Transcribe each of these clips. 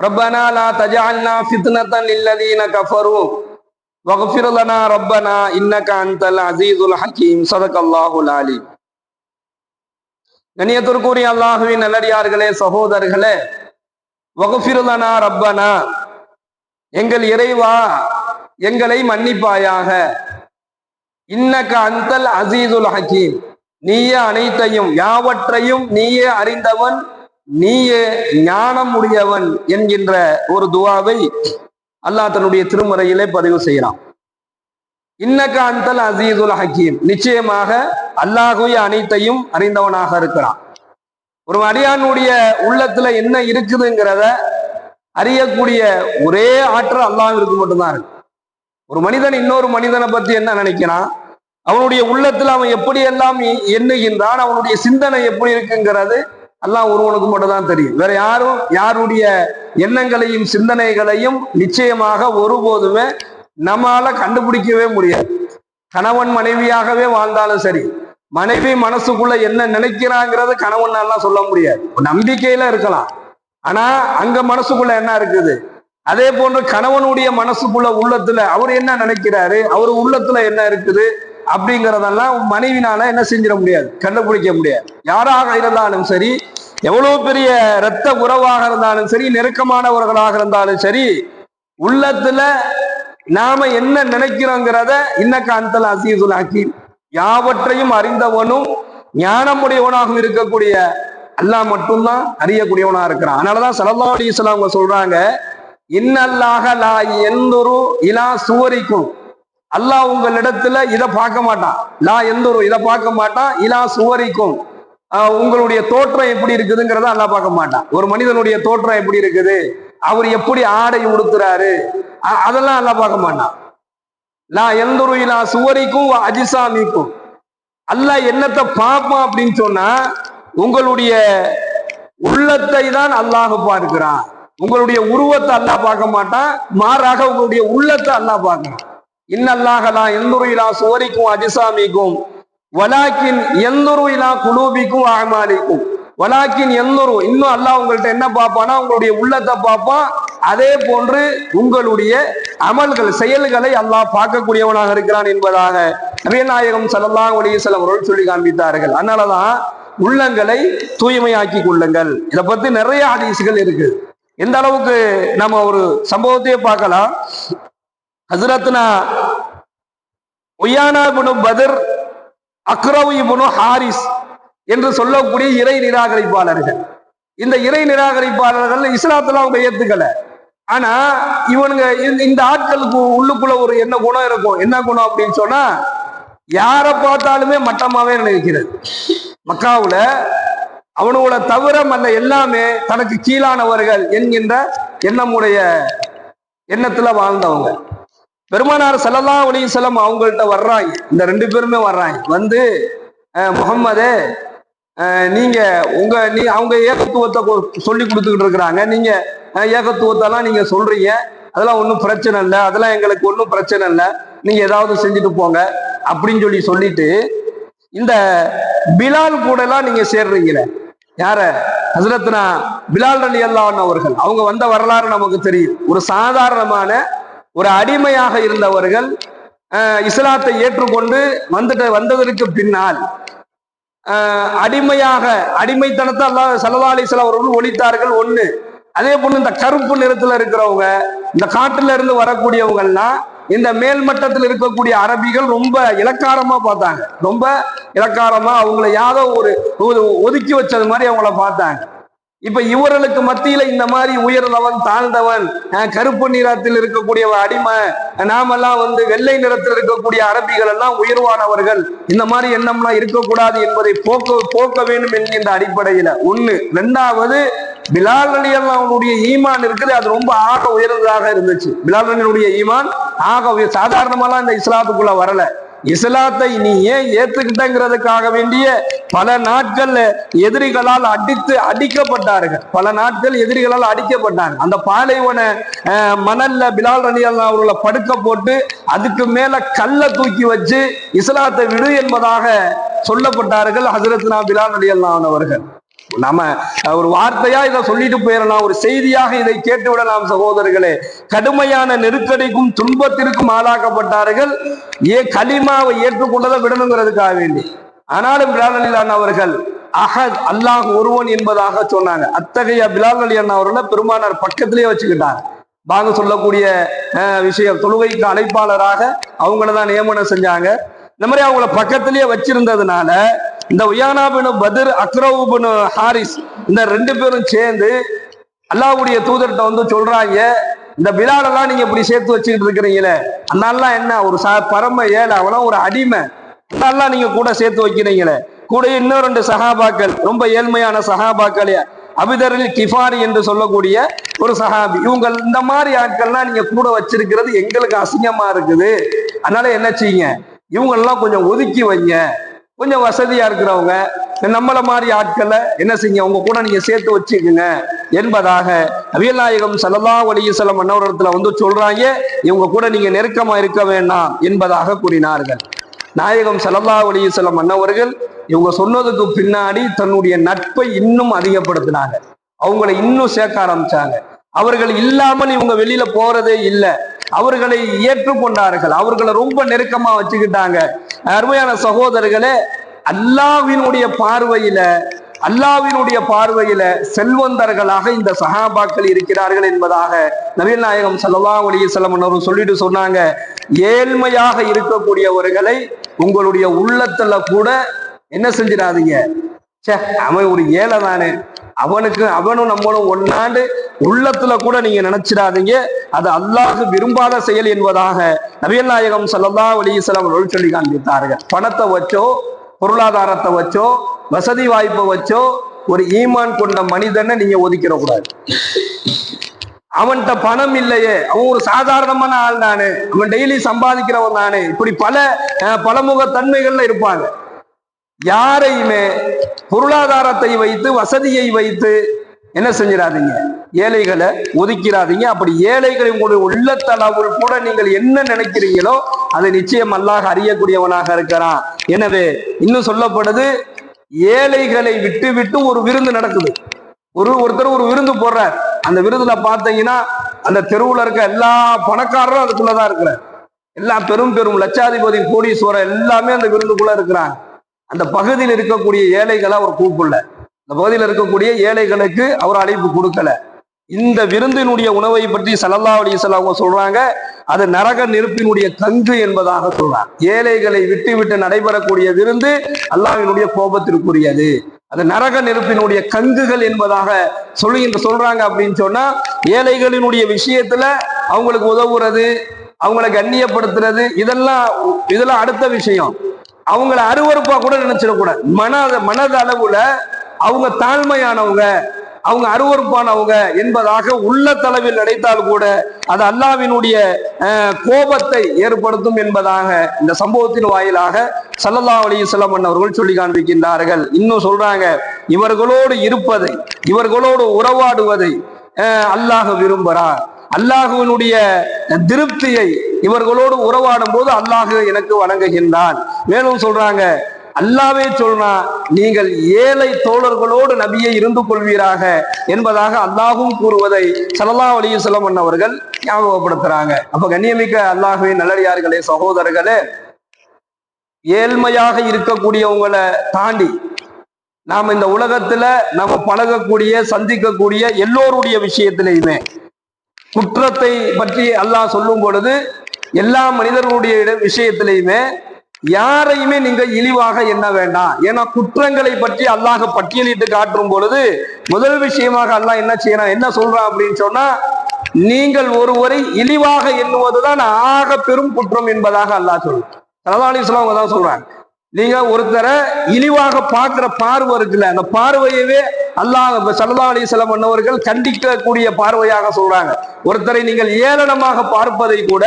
ربنا لا تجعلنا فتنة للذين كفروا واغفر لنا ربنا إنك أنت العزيز الحكيم صدق الله العليم கண்ணியத்திற்குரிய அல்லாஹுவின் நல்லடியார்களே சகோதரர்களே வகுஃபிருலனா ரப்பனா எங்கள் இறைவா எங்களை மன்னிப்பாயாக இன்னக்க அந்தல் அசீதுல் ஹக்கீம் நீயே அனைத்தையும் யாவற்றையும் நீயே அறிந்தவன் நீயே ஞானம் உடையவன் என்கின்ற ஒரு துவாவை அல்லாஹ் தன்னுடைய திருமுறையிலே பதிவு செய்கிறான். இன்னக்க அந்தல் அசீதுல் ஹக்கீம் நிச்சயமாக அல்லாஹுய அனைத்தையும் அறிந்தவனாக இருக்கிறான். ஒரு அடியானுடைய உள்ளத்துல என்ன இருக்குதுங்கிறத அறியக்கூடிய ஒரே ஆற்றல் அல்லாஹிற்கு மட்டும்தான் இருக்கு. ஒரு மனிதன் இன்னொரு மனிதனை பத்தி என்ன நினைக்கிறான்? அவனுடைய உள்ளத்துல அவன் எப்படி எல்லாம் எண்ணுகின்றான்? அவனுடைய சிந்தனை எப்படி இருக்குங்கிறது எல்லாம் ஒருவனுக்கு மட்டும் தான் தெரியும். வேற யாரும் யாருடைய எண்ணங்களையும் சிந்தனைகளையும் நிச்சயமாக ஒருபோதுமே நம்மால கண்டுபிடிக்கவே முடியாது. கணவன் மனைவியாகவே வாழ்ந்தாலும் சரி மனைவி மனசுக்குள்ள என்ன நினைக்கிறாங்கிறது கணவன் சொல்ல முடியாது. நம்பிக்கையில இருக்கலாம். ஆனா அங்க மனசுக்குள்ள என்ன இருக்குது? அதே போன்று கணவனுடைய மனசுக்குள்ள உள்ளத்துல அவர் என்ன நினைக்கிறாரு? அவர் உள்ளத்துல என்ன இருக்குது? அப்படிங்கிறதெல்லாம் மனைவினால என்ன செஞ்சிட முடியாது. கண்டுபிடிக்க முடியாது. யாராக இருந்தாலும் சரி எவ்வளவு பெரிய இரத்த உறவாக இருந்தாலும் சரி நெருக்கமானவர்களாக இருந்தாலும் சரி உள்ளத்துல நாம என்ன நினைக்கிறோங்கிறத இன்ன அந்தல் அசீசுல் ஹக்கீம் யாவற்றையும் அறிந்தவனும் ஞானமுடையவனாகவும் இருக்கக்கூடிய அல்லாஹ் மட்டும்தான் அறியக்கூடியவனா இருக்கிறான். அதனாலதான் சலல்லா அலிஸ்லாம் அவங்க சொல்றாங்க இன்னல்லாக லா எந்தொரு இலா சுவரிக்கும். அல்லாஹ் உங்களிடத்துல இதை பார்க்க மாட்டான். லா எந்தொரு இதை பார்க்க மாட்டான். இலா சுவரிக்கும். உங்களுடைய தோற்றம் எப்படி இருக்குதுங்கிறத அல்லாஹ் பார்க்க மாட்டான். ஒரு மனிதனுடைய தோற்றம் எப்படி இருக்குது? அவர் எப்படி ஆடை உடுத்துறாரு? அதெல்லாம் அல்லாஹ் பார்க்க மாட்டான். லா எந்தொரு இலா சுவரிக்கும் அஜிசாமிக்கும். அல்லாஹ் என்னத்தை பார்ப்பான் அப்படின்னு சொன்னா உங்களுடைய உள்ளத்தை தான் அல்லாஹ் பார்க்கிறான். உங்களுடைய உருவத்தை அல்லாஹ் பார்க்க மாட்டான். மாறாக உங்களுடைய உள்ளத்தை அல்லாஹ் பார்க்கிறான். இன்னல்லாஹலா எந்துருயிலா சுவரிக்கும் அஜிசாமிக்கும் வலாக்கின் எந்துருயிலா குலூபிக்கும் அகமாலிக்கும் வலாக்கின் எந்தொரு இன்னும் அல்லாஹ் உங்கள்ட்ட என்ன பார்ப்பானா உங்களுடைய உள்ளத்தை பார்ப்பான் அதே போன்று உங்களுடைய அமல்கள் செயல்களை அல்லாஹ் பார்க்கக்கூடியவனாக இருக்கிறான் என்பதாக நபிநாயகம் சல்லல்லாஹ் ஒளியசலம் அவர்கள் சொல்லி காண்பித்தார்கள். அதனாலதான் உள்ளங்களை தூய்மையாக்கி கொள்ளுங்கள். இதை பத்தி நிறைய ஹதீசுகள் இருக்கு. எந்த அளவுக்கு நம்ம ஒரு சம்பவத்தையே பார்க்கலாம். ஹசரத்னா ஒய்யானா இபுனு பதர் அக்ரவு இபுனு ஹாரிஸ் என்று சொல்லக்கூடிய இறை நிராகரிப்பாளர்கள். இந்த இறை நிராகரிப்பாளர்கள் இஸ்லாத்துல அவங்க ஏத்துக்கல. ஆனா இவனுங்க இந்த ஆட்களுக்கு உள்ளுக்குள்ள ஒரு என்ன குணம் இருக்கும் என்ன குணம் அப்படின்னு சொன்னா யாரை பார்த்தாலுமே மட்டமாவே நினைக்கிறது. மக்காவுல அவனோட தவிர மல்ல எல்லாமே தனக்கு கீழானவர்கள் என்கின்ற எண்ணமுடைய எண்ணத்துல வாழ்ந்தவங்க. பெருமானார் செல்லல்லா ஒளி செல்லம் அவங்கள்ட்ட வர்றாங்க. இந்த ரெண்டு பேருமே வர்றாங்க. வந்து முகம்மதே நீங்க உங்க நீ அவங்க ஏகத்துவத்தை சொல்லி கொடுத்துக்கிட்டு இருக்கிறாங்க. நீங்க ஏகத்துவத்தெல்லாம் நீங்க சொல்றீங்க. அதெல்லாம் ஒன்றும் பிரச்சனை இல்லை. அதெல்லாம் எங்களுக்கு ஒன்றும் பிரச்சனை இல்லை. நீங்க ஏதாவது செஞ்சுட்டு போங்க. அப்படின்னு சொல்லி சொல்லிட்டு இந்த பிலால் கூட எல்லாம் நீங்க சேர்றீங்களே. யார? ஹசரத்னா பிலால் அலி அல்லான் அவர்கள். அவங்க வந்த வரலாறு நமக்கு தெரியும். ஒரு சாதாரணமான ஒரு அடிமையாக இருந்தவர்கள் இஸ்லாத்தை ஏற்றுக்கொண்டு வந்துட்டு வந்ததற்கு பின்னால் அடிமையாக அடிமைத்தனத்தை அல்லா சல்லா அலிஸ்லாம் அவர்கள் ஒழித்தார்கள். ஒண்ணு அதே போல இந்த கருப்பு நிறத்துல இருக்கிறவங்க இந்த காட்டுல இருந்து வரக்கூடியவங்கள்லாம் இந்த மேல்மட்டத்தில் இருக்கக்கூடிய அரபிகள் ரொம்ப இலக்காரமா பார்த்தாங்க. ரொம்ப இலக்காரமா அவங்கள யாதோ ஒரு ஒதுக்கி வச்சது மாதிரி அவங்கள பார்த்தாங்க. இப்ப இவர்களுக்கு மத்தியில இந்த மாதிரி உயர்ந்தவன் தாழ்ந்தவன் கருப்பு நிறத்தில் இருக்கக்கூடிய அடிமை நாமெல்லாம் வந்து வெள்ளை நிறத்தில் இருக்கக்கூடிய அரபிகள் எல்லாம் உயர்வானவர்கள். இந்த மாதிரி எண்ணம்லாம் இருக்கக்கூடாது என்பதை போக்க போக்க வேண்டும் என்கின்ற அடிப்படையில. ஒண்ணு. ரெண்டாவது பிலால் அலி அவனுடைய ஈமான் இருக்குது அது ரொம்ப ஆக உயர்ந்ததாக இருந்துச்சு. பிலால் அலியுடைய ஈமான் ஆக உயர் சாதாரணமாலாம் இந்த இஸ்லாத்துக்குள்ள வரல. இஸ்லாத்தை நீ ஏன் ஏத்துக்கிட்டங்கிறதுக்காக வேண்டிய பல நாட்கள்ல எதிரிகளால் அடித்து அடிக்கப்பட்டார்கள். பல நாட்கள் எதிரிகளால் அடிக்கப்பட்டாங்க அந்த பாலைவன மணல்ல பிலால் அலி அவர்களை படுக்க போட்டு அதுக்கு மேல கல்லை தூக்கி வச்சு இஸ்லாத்தை விடு என்பதாக சொல்லப்பட்டார்கள் ஹசரத்னா பிலால் அலி அவர்கள். நாம ஒரு வார்த்தையா இதை சொல்லிட்டு போயிடலாம். ஒரு செய்தியாக இதை கேட்டு விடலாம் சகோதரர்களே. கடுமையான நெருக்கடிக்கும் துன்பத்திற்கும் ஆளாக்கப்பட்டார்கள். ஏ களிமாவை ஏற்றுக்கொண்டதை விடணுங்கிறதுக்காக வேண்டி. ஆனாலும் பிலால் அலி அவர்கள் அஹத் அல்லாஹ் ஒருவன் என்பதாக சொன்னாங்க. அத்தகைய பிலால் அலி அவர்களை பெருமானார் பக்கத்திலேயே வச்சுக்கிட்டாங்க. வாங்க சொல்லக்கூடிய விஷயம் தொழுகைக்கு அழைப்பாளராக அவங்கள தான் நியமனம் செஞ்சாங்க. இந்த மாதிரி அவங்கள பக்கத்திலேயே வச்சிருந்ததுனால இந்த உயானாபின் பதிர் அக்ரவுபின் ஹாரிஸ் இந்த ரெண்டு பேரும் சேர்ந்து அல்லாவுடைய தூதர்கிட்ட வந்து சொல்றாங்க இந்த பிலாலெல்லாம் நீங்க இப்படி சேர்த்து வச்சுக்கிட்டு இருக்கிறீங்களே அதனால என்ன ஒரு ச பரம ஏழை அவனா ஒரு அடிமை அதெல்லாம் நீங்க கூட சேர்த்து வைக்கிறீங்களே. கூட இன்னும் ரெண்டு சகாபாக்கள் ரொம்ப ஏழ்மையான சஹாபாக்கள் அபிதரில் கிஃபாரி என்று சொல்லக்கூடிய ஒரு சஹாபி. இவங்க இந்த மாதிரி ஆட்கள்லாம் நீங்க கூட வச்சிருக்கிறது எங்களுக்கு அசிங்கமா இருக்குது. அதனால என்ன செய்யுங்க இவங்கெல்லாம் கொஞ்சம் ஒதுக்கி வைங்க. கொஞ்சம் வசதியா இருக்கிறவங்க நம்மள மாதிரி ஆட்களை என்ன செய்யுங்க உங்க கூட நீங்க சேர்த்து வச்சுக்கோங்க என்பதாக நபிகள் நாயகம் ஸல்லல்லாஹு அலைஹி வந்து சொல்றாங்க. இவங்க கூட நீங்க நெருக்கமா இருக்க வேண்டாம் என்பதாக கூறினார்கள். நாயகம் சலதா அலைஹி மன்னவர்கள் இவங்க சொன்னதுக்கு பின்னாடி தன்னுடைய நட்பை இன்னும் அதிகப்படுத்தினாங்க. அவங்கள இன்னும் சேர்க்க ஆரம்பிச்சாங்க. அவர்கள் இல்லாமல் இவங்க வெளியில போறதே இல்லை. அவர்களை ஏற்றுக்கொண்டார்கள். அவர்களை ரொம்ப நெருக்கமா வச்சுக்கிட்டாங்க. அருமையான சகோதரர்களே அல்லாவினுடைய பார்வையில அல்லாவினுடைய பார்வையில செல்வந்தர்களாக இந்த சஹாபாக்கள் இருக்கிறார்கள் என்பதாக நவீன நாயகம் ஸல்லல்லாஹு அலைஹி வஸல்லம் சொல்லிட்டு சொன்னாங்க. ஏழ்மையாக இருக்கக்கூடியவர்களை உங்களுடைய உள்ளத்துல கூட என்ன செஞ்சிடாதீங்க. ச்சே அவன் ஒரு ஏழை தானே அவனுக்கு அவனும் நம்மளும் ஒன்னாண்டு உள்ளத்துல கூட நீங்க நினைச்சிடாதீங்க. அது அல்லாஹ் விரும்பாத செயல் என்பதாக நபிகள் நாயகம் ஸல்லல்லாஹு அலைஹி சொல்லி காண்பித்தார்கள் பணத்தை வச்சோ பொருளாதாரத்தை வச்சோ வசதி வாய்ப்பை வச்சோ ஒரு ஈமான் கொண்ட மனிதனை நீங்க ஒதுக்கிற கூடாது அவன்கிட்ட பணம் இல்லையே. அவன் ஒரு சாதாரணமான ஆள் தானே. அவன் டெய்லி சம்பாதிக்கிறவன் தானே. இப்படி பல பலமுக தன்மைகள்ல இருப்பாங்க. யாரையுமே பொருளாதாரத்தை வைத்து வசதியை வைத்து என்ன செஞ்சிடாதீங்க? ஏழைகளை ஒதுக்கிறாதீங்க அப்படி ஏழைகளை உங்களுடைய உள்ளத்தளவில் கூட நீங்கள் என்ன நினைக்கிறீங்களோ அதை நிச்சயம் அல்லாஹ் அறியக்கூடியவனாக இருக்கிறான். எனவே இன்னும் சொல்லப்படுது ஏழைகளை விட்டு விட்டு ஒரு விருந்து நடக்குது. ஒரு ஒருத்தர் ஒரு விருந்து போடுறார். அந்த விருதுல பார்த்தீங்கன்னா அந்த தெருவுல இருக்க எல்லா பணக்காரரும் அதுக்குள்ளதான் இருக்கிறார். எல்லா பெரும் பெரும் லட்சாதிபதி கோடீஸ்வரர் எல்லாமே அந்த விருந்துக்குள்ள இருக்கிறாங்க. அந்த பகுதியில் இருக்கக்கூடிய ஏழைகளை அவர் கூப்பிடல. அந்த பகுதியில் இருக்கக்கூடிய ஏழைகளுக்கு அவர் அழைப்பு கொடுக்கல. இந்த விருந்தினுடைய உணவை பற்றி சலல்லா அலிசல் அவங்க சொல்றாங்க. அது நரக நெருப்பினுடைய கங்கு என்பதாக சொல்றாங்க. ஏழைகளை விட்டு விட்டு நடைபெறக்கூடிய விருந்து அல்லாவினுடைய கோபத்திற்குரியது. அது நரக நெருப்பினுடைய கங்குகள் என்பதாக சொல்லுகின்ற சொல்றாங்க அப்படின்னு சொன்னா ஏழைகளினுடைய விஷயத்துல அவங்களுக்கு உதவுறது அவங்களை கண்ணியப்படுத்துறது இதெல்லாம் இதெல்லாம் அடுத்த விஷயம். அவங்கள அருவறுப்பா கூட நினைச்சிடக்கூடாது. மன மனது அளவுல அவங்க தாழ்மையானவங்க அவங்க அருவருப்பானவங்க என்பதாக உள்ள தளவில் நினைத்தால் கூட அது அல்லாவினுடைய கோபத்தை ஏற்படுத்தும் என்பதாக இந்த சம்பவத்தின் வாயிலாக சல்லல்லா அலி செல்லமன் அவர்கள் சொல்லி காண்பிக்கின்றார்கள். இன்னும் சொல்றாங்க இவர்களோடு இருப்பதை இவர்களோடு உறவாடுவதை அல்லாஹ் விரும்புகிறார். அல்லாஹுவனுடைய திருப்தியை இவர்களோடு உறவாடும் போது அல்லாஹு எனக்கு வணங்குகின்றான். மேலும் சொல்றாங்க அல்லாவே சொல்றான் நீங்கள் ஏழை தோழர்களோடு நபியை இருந்து கொள்வீராக என்பதாக அல்லாஹும் கூறுவதை ஸல்லல்லாஹு அலைஹி வஸல்லம் அவர்கள் ஞாபகப்படுத்துறாங்க. அப்ப கண்ணியமிக்க அல்லாஹுவே நல்லடியார்களே சகோதரர்களே ஏழ்மையாக இருக்கக்கூடியவங்களை தாண்டி நாம் இந்த உலகத்துல நம்ம பழகக்கூடிய சந்திக்கக்கூடிய எல்லோருடைய விஷயத்திலையுமே குற்றத்தை பற்றி அல்லாஹ் சொல்லும் பொழுது எல்லா மனிதர்களுடைய விஷயத்திலையுமே யாரையுமே நீங்க இழிவாக எண்ண வேண்டாம். ஏன்னா குற்றங்களை பற்றி அல்லாஹ் பட்டியலிட்டு காட்டும் பொழுது முதல் விஷயமாக அல்லாஹ் என்ன செய்யணும் என்ன சொல்றான் அப்படின்னு சொன்னா நீங்கள் ஒருவரை இழிவாக எண்ணுவதுதான் ஆக பெரும் குற்றம் என்பதாக அல்லாஹ் சொல்றான். சல்லா அவங்க தான் சொல்றாங்க. நீங்க ஒருத்தரை இழிவாக பார்க்கிற பார்வை இருக்குல்ல அந்த பார்வையவே அல்லாஹ் சல்லா அலிஸ்லாம் அன்னவர்கள் கண்டிக்கக்கூடிய பார்வையாக சொல்றாங்க. ஒருத்தரை நீங்கள் ஏளனமாக பார்ப்பதை கூட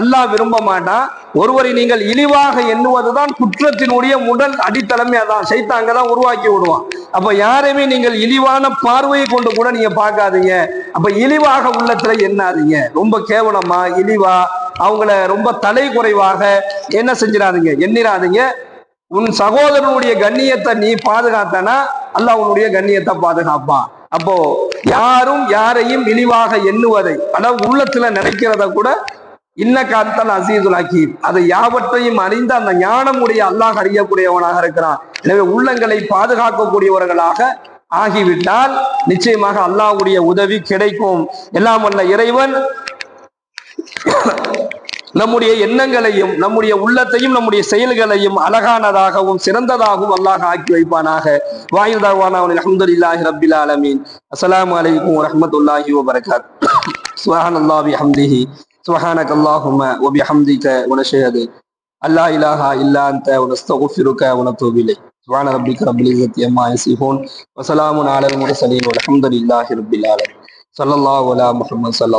அல்லாஹ் விரும்ப மாட்டான் ஒருவரை நீங்கள் இழிவாக எண்ணுவதுதான் குற்றத்தினுடைய முதல் அடித்தளமே அதான். சைத்தாங்க தான் உருவாக்கி விடுவான். அப்ப யாரையுமே நீங்கள் இழிவான பார்வையை கொண்டு கூட நீங்க பார்க்காதீங்க. அப்ப இழிவாக உள்ளத்துல எண்ணாதீங்க. ரொம்ப கேவலமா இழிவா அவங்கள ரொம்ப தலை குறைவாக என்ன செஞ்சிடாதீங்க எண்ணிராதீங்க உன் சகோதரனுடைய கண்ணியத்தை நீ பாதுகாத்தனா அல்ல உன்னுடைய கண்ணியத்தை பாதுகாப்பான். அப்போ யாரும் யாரையும் இழிவாக எண்ணுவதை அதாவது உள்ளத்துல நினைக்கிறத கூட இன்ன காத்தல் அசீதுல் ஹக்கீம். அதை யாவற்றையும் அறிந்து அந்த ஞானமுடைய அல்லாஹ் அறியக்கூடியவனாக இருக்கிறான். எனவே உள்ளங்களை பாதுகாக்கக்கூடியவர்களாக ஆகிவிட்டால் நிச்சயமாக அல்லாஹ்வுடைய உதவி கிடைக்கும். எல்லாம் வல்ல இறைவன் நம்முடைய எண்ணங்களையும் நம்முடைய உள்ளத்தையும் நம்முடைய செயல்களையும் அழகானதாகவும் சிறந்ததாகவும் அல்லாஹ் ஆக்கி வைப்பானாக. வாயில் தாவானா அல்ஹம்துலில்லாஹி ரபில் ஆலமீன். அஸ்ஸலாமு அலைக்கும் வரஹ்மத்துல்லாஹி வபரகாத். அல்லாஹி ஹம்திஹி பிஹம்திஹி. சுப்ஹானக ஒபி ஹம்திக உனஷேது அல்லா இலாஹா இல்லா அன்த வனஸ்தகுஃபிருக வனதூபு இலைக் சுப்ஹான ரப்பிக ரப்பில் இஸ்ஸத்தி அம்மா யசிஃபூன் வஸலாமுன் அலல் முர்சலீன் வல்ஹம்துலில்லாஹி ரப்பில் ஆலமீன். சல்லல்லாஹ் அலா முஹம்மது சல்லா